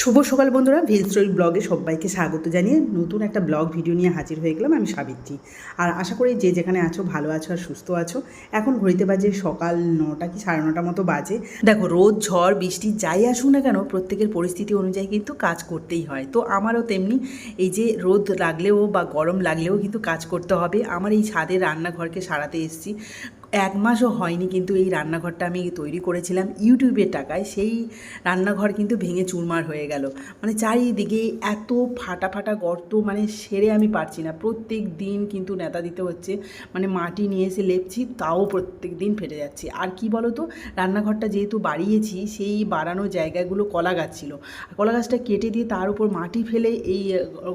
শুভ সকাল বন্ধুরা veg story ব্লগে সবাইকে স্বাগত জানিয়ে নতুন একটা ব্লগ ভিডিও নিয়ে হাজির হয়ে গেলাম আমি সাবিত্রী। আর আশা করি যে যেখানে আছো, ভালো আছো আর সুস্থ আছো, এখন ঘড়িতে বাজে সকাল নটা কি সাড়ে নটা মতো বাজে। দেখো, রোদ, ঝড়, বৃষ্টি যাই আসুক না কেন, প্রত্যেকের পরিস্থিতি অনুযায়ী কিন্তু কাজ করতেই হয়। তো আমারও তেমনি এই যে রোদ লাগলেও বা গরম লাগলেও কিন্তু কাজ করতে হবে। আমার এই ছাদের রান্নাঘরকে সারাতে এসেছি। এক মাসও হয়নি কিন্তু এই রান্নাঘরটা আমি তৈরি করেছিলাম ইউটিউবের টাকায়, সেই রান্নাঘর কিন্তু ভেঙে চুরমার হয়ে গেল। মানে চারিদিকে এত ফাটা ফাটা গর্ত মানে সেরে আমি পারছি না। প্রত্যেক দিন কিন্তু নেতা দিতে হচ্ছে মানে মাটি নিয়ে এসে লেপছি, তাও প্রত্যেক দিন ফেটে যাচ্ছে। আর কি বলো তো রান্নাঘরটা যেহেতু বাড়িয়েছি, সেই বাড়ানো জায়গাগুলো কলা গাছ ছিল। কলা গাছটা কেটে দিয়ে তার উপর মাটি ফেলে এই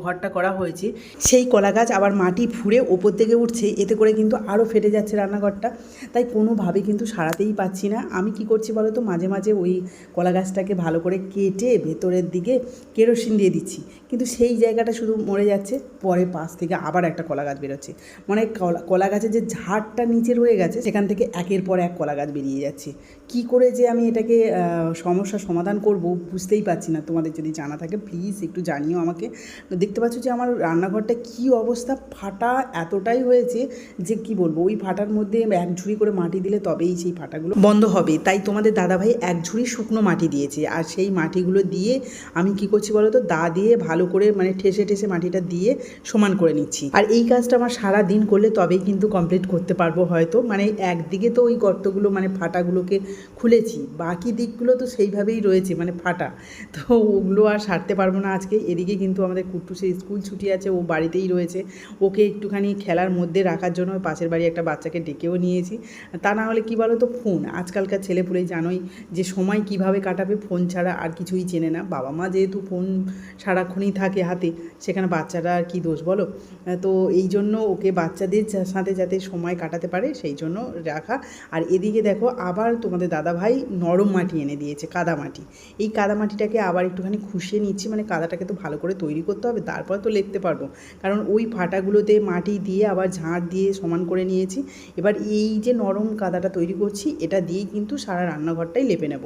ঘরটা করা হয়েছে। সেই কলা গাছ আবার মাটি ফুঁড়ে ওপর থেকে উঠছে, এতে করে কিন্তু আরও ফেটে যাচ্ছে রান্নাঘরটা। তাই কোনোভাবে কিন্তু সারাতেই পাচ্ছি না। আমি কি করছি বলো তো? মাঝে মাঝে ওই কলা গাছটাকে ভালো করে কেটে ভেতরের দিকে কেরোসিন দিয়ে দিচ্ছি। কিন্তু সেই জায়গাটা শুধু মরে যাচ্ছে পরে পাশ থেকে আবার একটা কলা গাছ বেরোচ্ছে। মানে কলা কলা গাছের যে ঝাড়টা নিচে রয়ে গেছে সেখান থেকে একের পর এক কলা গাছ বেরিয়ে যাচ্ছে। কি করে যে আমি এটাকে আহ, সমস্যার সমাধান করব বুঝতেই পারছি না। তোমাদের যদি জানা থাকে প্লিজ একটু জানিও আমাকে। দেখতে পাচ্ছ যে আমার রান্নাঘরটা কি অবস্থা? ফাটা এতটাই হয়েছে যে কি বলব? ওই ফাটার মধ্যে এক ঝুড়ি করে মাটি দিলে তবেই সেই ফাটাগুলো বন্ধ হবে। তাই তোমাদের দাদাভাই এক ঝুড়ি শুকনো মাটি দিয়েছে। আর সেই মাটিগুলো দিয়ে আমি কি করছি বলো তো দা দিয়ে ভালো করে মানে ঠেসে ঠেসে মাটিটা দিয়ে সমান করে নিচ্ছি। আর এই কাজটা আমার সারা দিন করলে তবেই কিন্তু কমপ্লিট করতে পারব হয়তো। মানে একদিকে তো ওই গর্তগুলো মানে ফাটাগুলোকে খুলেছি, বাকি দিকগুলো তো সেইভাবেই রয়েছে মানে ফাটা। তো ওগুলো আর সারতে পারব না আজকে। এদিকে কিন্তু আমাদের কুট্টুসের স্কুল ছুটি আছে, ও বাড়িতেই রয়েছে। ওকে একটুখানি খেলার মধ্যে রাখার জন্য পাশের বাড়ি একটা বাচ্চাকে ডেকেও নিয়েছি তা না হলে কী বলো তো ফোন। আজকালকার ছেলেপুলেই জানোই যে সময় কীভাবে কাটাবে, ফোন ছাড়া আর কিছুই চেনে না। বাবা মা যেহেতু ফোন সারাক্ষণই থাকে হাতে, সেখানে বাচ্চারা আর কি দোষ বলো? তো এই জন্য ওকে বাচ্চাদের সাথে যাতে সময় কাটাতে পারে, সেই জন্য রাখা। আর এদিকে দেখো, আবার তোমাদের দাদা ভাই নরম মাটি এনে দিয়েছে, কাদা মাটি। এই কাদা মাটিটাকে আবার একটুখানি খুশিয়ে নিচ্ছি মানে কাদাটাকে তো ভালো করে তৈরি করতে হবে, তারপর তো লিখতে পারব। কারণ ওই ফাটাগুলোতে মাটি দিয়ে আবার ঝাড় দিয়ে সমান করে নিয়েছি। এবার এই যে নরম কাদাটা তৈরি করছি, এটা দিয়েই কিন্তু সারা রান্নাঘরটাই লেপে নেব।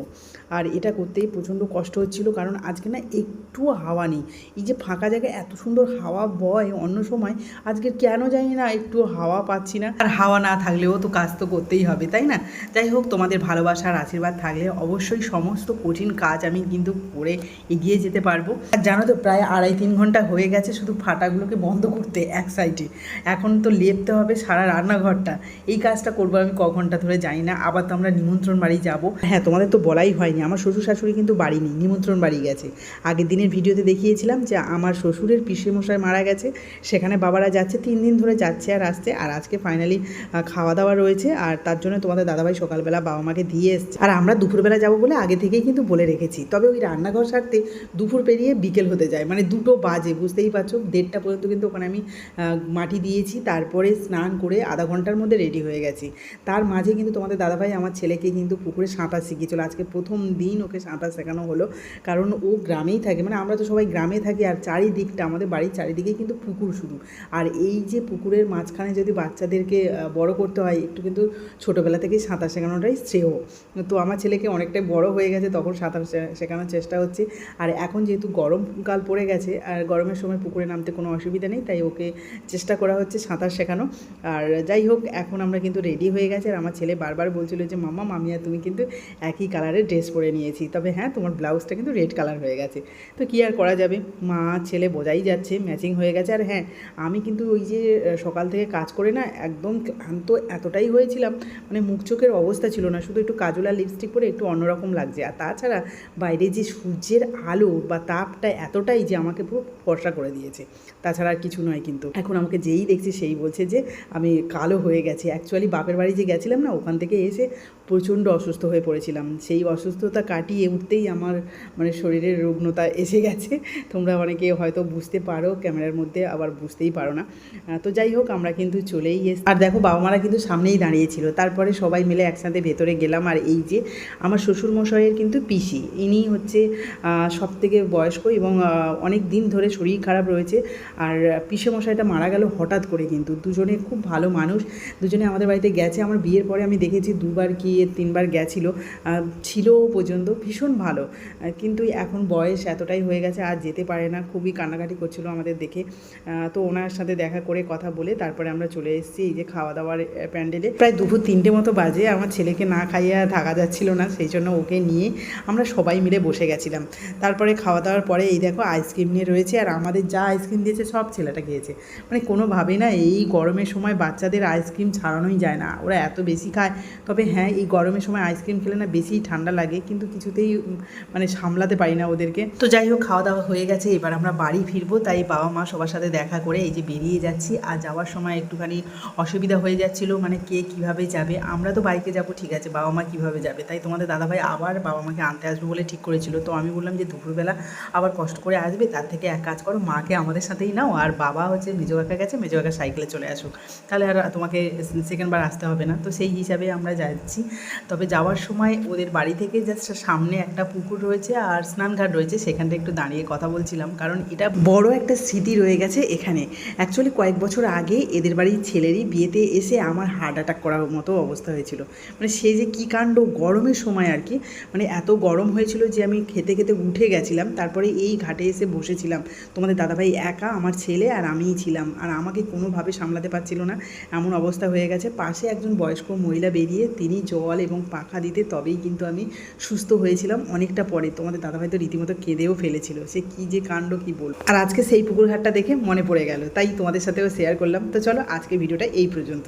আর এটা করতেই প্রচণ্ড কষ্ট হচ্ছিল, কারণ আজকে না একটুও হাওয়া নেই। এই যে ফাঁকা জায়গায় এত সুন্দর হাওয়া বয় অন্য সময়, আজকে কেন জানি না একটু হাওয়া পাচ্ছি না। আর হাওয়া না থাকলেও তো কাজ তো করতেই হবে, তাই না? যাই হোক, তোমাদের ভালোবাসার আশীর্বাদ থাকলে অবশ্যই সমস্ত কঠিন কাজ আমি কিন্তু করে এগিয়ে যেতে পারব। আর জানো তো, প্রায় আড়াই তিন ঘণ্টা হয়ে গেছে শুধু ফাটাগুলোকে বন্ধ করতে এক সাইডে। এখন তো লেপতে হবে সারা রান্নাঘরটা। এই কাজটা করব, আমি ক ঘণ্টা ধরে জানি না, আবার তো আমরা নিমন্ত্রণ বাড়ি যাব। হ্যাঁ তোমাদের তো বলাই হয়নি, আমার শ্বশুর শাশুড়ি কিন্তু বাড়ি নেই, নিমন্ত্রণ বাড়ি গেছে। আগের দিনের ভিডিওতে দেখিয়েছিলাম যে আমার শ্বশুরের মশাই মারা গেছে, সেখানে বাবারা যাচ্ছে, তিন দিন ধরে যাচ্ছে আর আসছে, আর আজকে ফাইনালি খাওয়া দাওয়া রয়েছে, আর তার জন্য তোমাদের দাদাভাই সকালবেলা বাবা মাকে দিয়ে এসছে। আর আমরা দুপুরবেলা যাব বলে আগে থেকেই কিন্তু বলে রেখেছি, তবে ওই রান্নাঘর সারতে দুপুর পেরিয়ে বিকেল হতে যায় মানে দুটো বাজে, বুঝতেই পারছ? দেড়টা পর্যন্ত কিন্তু ওখানে আমি মাটি দিয়েছি, তারপরে স্নান করে আধা ঘণ্টার মধ্যে রেডি হয়ে গেছি। তার মাঝে কিন্তু তোমাদের দাদাভাই আমার ছেলেকে কিন্তু পুকুরে সাঁতার শিখিয়েছিল। আজকে প্রথম দিন ওকে সাঁতার শেখানো হলো। কারণ ও গ্রামেই থাকে। মানে আমরা তো সবাই গ্রামে থাকি আর চারিদিকটা, আমাদের বাড়ির চারিদিকেই কিন্তু পুকুর শুধু। আর এই যে পুকুরের মাঝখানে যদি বাচ্চাদেরকে বড় করতে হয়, একটু কিন্তু ছোটোবেলা থেকেই সাঁতার শেখানোটাই শ্রেয়। তো আমার ছেলেকে অনেকটাই বড় হয়ে গেছে, তখন সাঁতার শেখানোর চেষ্টা হচ্ছে। আর এখন যেহেতু গরমকাল পড়ে গেছে, আর গরমের সময় পুকুরে নামতে কোনো অসুবিধা নেই, তাই ওকে চেষ্টা করা হচ্ছে সাঁতার শেখানো। আর যাই হোক, এখন আমরা কিন্তু রেডি হয়ে গেছে। আর আমার ছেলে বারবার বলছিল যে মামা মামি আর তুমি কিন্তু একই কালারের ড্রেস পরে নিয়েছি। তবে হ্যাঁ তোমার ব্লাউজটা কিন্তু রেড কালার হয়ে গেছে। তো কী আর করা যাবে? মা, ছেলে বোঝাই যাচ্ছে ম্যাচিং হয়ে গেছে। আর হ্যাঁ আমি কিন্তু ওই যে সকাল থেকে কাজ করে না, একদম ক্লান্ত এতটাই হয়েছিলাম মানে মুখ চোখের অবস্থা ছিল না। শুধু একটু কাজল আর লিপস্টিক পরে একটু অন্যরকম লাগছে। আর তাছাড়া বাইরে যে সূর্যের আলো বা তাপটা এতটাই যে আমাকে পুরো ফর্সা করে দিয়েছে। তাছাড়া আর কিছু নয় কিন্তু। এখন আমাকে যেই দেখছি সেই বলছে যে, আমি কালো হয়ে গেছে। অ্যাকচুয়ালি বাপের বাড়ি যে গেছিলাম না, ওখান থেকে এসে প্রচণ্ড অসুস্থ হয়ে পড়েছিলাম। সেই অসুস্থতা কাটিয়ে উঠতেই আমার মানে শরীরের রুগ্নতা এসে গেছে। তোমরা অনেকে হয়তো বুঝতে পারো, ক্যামেরার মধ্যে আবার বুঝতেই পারো না। তো যাই হোক, আমরা কিন্তু চলেই এসে, আর দেখো বাবা মারা কিন্তু সামনেই দাঁড়িয়েছিল। তারপরে সবাই মিলে একসাথে ভেতরে গেলাম। আর এই যে আমার শ্বশুর মশাইয়ের কিন্তু পিসি, ইনি হচ্ছে সব থেকে বয়স্ক এবং অনেক দিন ধরে শরীর খারাপ রয়েছে। আর পিসে মশাইটা মারা গেল হঠাৎ করে কিন্তু। দুজনে খুব ভালো মানুষ। দুজনে আমাদের বাড়িতে ঘাটে গেছে। আমার বিয়ের পরে আমি দেখেছি দুবার কি, তিনবার গেছিল। ছিল পর্যন্ত ভীষণ ভালো। কিন্তু এখন বয়স এতটাই হয়ে গেছে, আর যেতে পারে না। খুবই কান্নাকাটি করছিল আমাদের দেখে। তো ওনার সাথে দেখা করে কথা বলে তারপরে আমরা চলে এসেছি এই যে খাওয়া দাওয়ার প্যান্ডেলে। প্রায় দুপুর তিনটে মতো বাজে। আমার ছেলেকে না খাইয়া থাকা যাচ্ছিল না, সেই জন্য ওকে নিয়ে আমরা সবাই মিলে বসে গেছিলাম। তারপরে খাওয়া দাওয়ার পরে এই দেখো আইসক্রিম নিয়ে রয়েছে, আর আমাদের যা আইসক্রিম দিয়েছে সব ছেলেটা খেয়েছে। মানে কোনোভাবেই না, এই গরমের সময় বাচ্চাদের আইসক্রিম ছাড়ানোই যায় না, ওরা এত বেশি খায়। তবে হ্যাঁ এই গরমের সময় আইসক্রিম খেলে না বেশি ঠান্ডা লাগে, কিন্তু কিছুতেই মানে সামলাতে পারি না ওদেরকে। তো যাই হোক খাওয়া দাওয়া হয়ে গেছে, এবার আমরা বাড়ি ফিরবো, তাই বাবা মা সবার সাথে দেখা করে এই যে বেরিয়ে যাচ্ছি, আর যাওয়ার সময় একটুখানি অসুবিধা হয়ে যাচ্ছিল মানে কে কীভাবে যাবে, আমরা তো বাইকে যাব, ঠিক আছে, বাবা মা কীভাবে যাবে? তাই তোমাদের দাদাভাই আবার বাবা মাকে আনতে আসবে বলে ঠিক করেছিল। তো আমি বললাম যে দুপুরবেলা আবার কষ্ট করে আসবে, তার থেকে এক কাজ করো, মাকে আমাদের সাথেই নাও, আর বাবা হচ্ছে মেজো কাকা গেছে মেজো কাকা সাইকেলে চলে আসুক। তাহলে আর তোমাকে সেকেন্ডবার আসতে হবে না। তো সেই হিসাবে আমরা যাচ্ছি। তবে যাওয়ার সময় ওদের বাড়ি থেকে জাস্ট সামনে একটা পুকুর রয়েছে আর স্নানঘাট রয়েছে, সেখানটা একটু দাঁড়িয়ে কথা বলছিলাম। কারণ এটা বড় একটা স্মৃতি রয়ে গেছে এখানে। অ্যাকচুয়ালি কয়েক বছর আগে এদের বাড়ির ছেলেরই বিয়েতে এসে আমার হার্ট অ্যাটাক করার মতো অবস্থা হয়েছিল। মানে সে যে কী কাণ্ড গরমের সময় আর কি মানে এত গরম হয়েছিল যে আমি খেতে খেতে উঠে গেছিলাম। তারপরে এই ঘাটে এসে বসেছিলাম। তোমাদের দাদাভাই একা, আমার ছেলে আর আমিই ছিলাম। আর আমাকে কোনোভাবে সামলাতে পারছিল না। এমন অবস্থা হয়ে গেছে। পাশে একজন বয়স্ক মহিলা বেরিয়ে তিনি জল এবং পাখা দিতে তবেই কিন্তু আমি সুস্থ হয়েছিলাম অনেকটা পরে। তোমাদের দাদাভাই তো রীতিমতো কেঁদেও ফেলেছিল। সে কি যে কাণ্ড, কি বল আর আজকে সেই পুকুরঘাটটা দেখে মনে পড়ে গেল, তাই তোমাদের সাথেও শেয়ার করলাম। তো চলো আজকে ভিডিওটা এই পর্যন্ত।